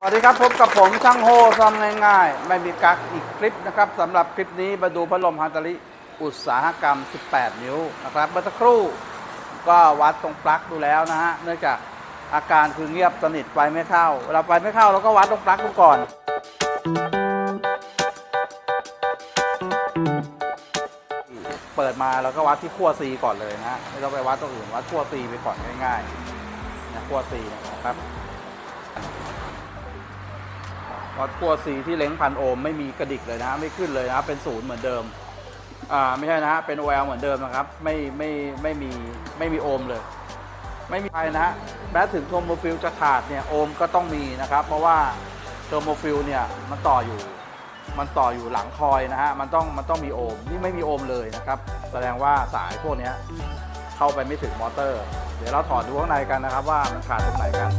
สวัสดีครับพบกับผมช่างโฮซ่อมง่ายๆ ไม่มีกักอีกคลิปนะครับสำหรับคลิปนี้มาดูพัดลมฮันตาริอุตสาหกรรม 18 นิ้วนะครับเมื่อสักครู่ก็วัดตรงปลั๊กดูแล้วนะฮะเนื่องจากอาการคือเงียบสนิทไฟไม่เข้าเวลาไฟไม่เข้าเราก็วัดตรงปลั๊กดูก่อน เปิดมาเราก็วัดที่ขั้ว C ก่อนเลยนะฮะไม่ต้องไปวัดตรงอื่นวัดขั้ว C ไปก่อนง่ายๆนะขั้ว C นะครับ วัดขั้ว C ที่เล้งพันโอห์มไม่มีกระดิกเลยนะไม่ขึ้นเลยนะเป็นศูนย์เหมือนเดิมอ่าไม่ใช่นะเป็น OL เหมือนเดิมนะครับ ไม่ไม่ไม่มีไม่มีโอห์มเลย ไม่มีไฟนะฮะแม้ถึงโทโมฟิลจะขาดเนี่ยโอห์มก็ต้องมีนะครับ เพราะว่าโทโมฟิลเนี่ยมันต่ออยู่มันต่ออยู่หลังคอยนะฮะมันต้องมันต้องมีโอห์มนี่ไม่มีโอห์มเลยนะครับ แสดงว่าสายพวกนี้เข้าไปไม่ถึงมอเตอร์ เดี๋ยวเราถอดดูข้างในกันนะครับ ว่ามันขาดตรงไหนกัน